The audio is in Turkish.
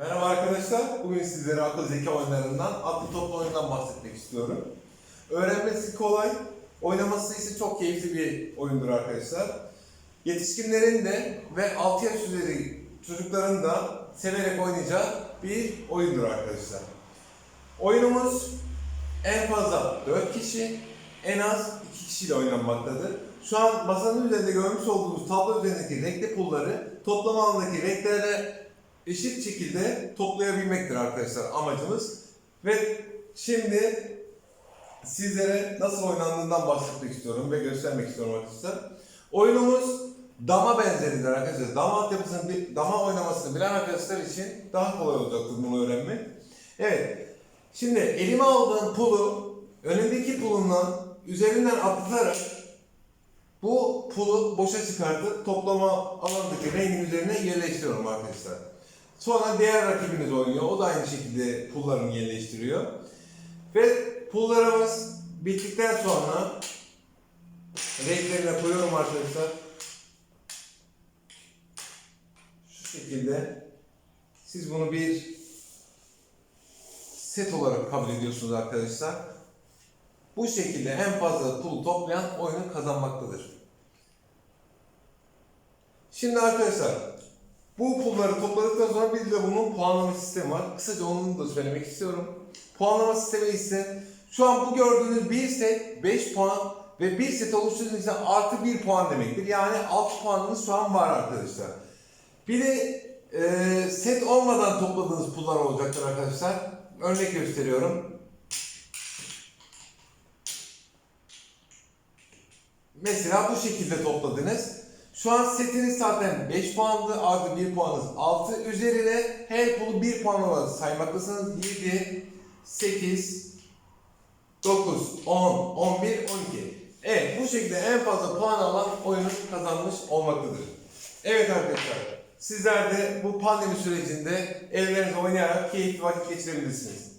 Merhaba arkadaşlar. Bugün sizlere akıl zeka oyunlarından, atlı toplu oyundan bahsetmek istiyorum. Öğrenmesi kolay, oynaması ise çok keyifli bir oyundur arkadaşlar. Yetişkinlerin de ve 6 yaş üzeri çocukların da severek oynayacağı bir oyundur arkadaşlar. Oyunumuz en fazla 4 kişi, en az 2 kişiyle oynanmaktadır. Şu an masanın üzerinde görmüş olduğumuz tablo üzerindeki renkli pulları toplam alandaki renklerle eşit şekilde toplayabilmektir arkadaşlar amacımız. Ve şimdi sizlere nasıl oynandığından bahsetmek istiyorum ve göstermek istiyorum arkadaşlar. Oyunumuz dama benzeridir arkadaşlar. Dama altyapısını, dama oynamasını bilen arkadaşlar için daha kolay olacaktır bunu öğrenmek. Evet. Şimdi elime aldığım pulu önündeki pulundan üzerinden atlatarak bu pulu boşa çıkartıp toplama alandaki rengin üzerine yerleştiriyorum arkadaşlar. Sonra diğer rakibiniz oynuyor. O da aynı şekilde pullarını yerleştiriyor. Ve pullarımız bittikten sonra renklerine koyuyorum arkadaşlar. Şu şekilde siz bunu bir set olarak kabul ediyorsunuz arkadaşlar. Bu şekilde en fazla pul toplayan oyunu kazanmaktadır. Şimdi arkadaşlar bu pulları topladıktan sonra bir de bunun puanlama sistemi var. Kısaca onu da söylemek istiyorum. Puanlama sistemi ise şu an bu gördüğünüz bir set 5 puan ve bir set oluşturduğunuzda artı 1 puan demektir. Yani 6 puanınız şu an var arkadaşlar. Bir de e, set olmadan topladığınız pullar olacaktır arkadaşlar. Örnek gösteriyorum. Mesela bu şekilde topladınız. Şu an setiniz zaten 5 puanlı artı 1 puanınız 6. Üzerine her pulu 1 puan olarak saymaktasınız. 7, 8, 9, 10, 11, 12. Evet bu şekilde en fazla puan alan oyunu kazanmış olmaktadır. Evet arkadaşlar sizler de bu pandemi sürecinde evlerinizde oynayarak keyifli vakit geçirebilirsiniz.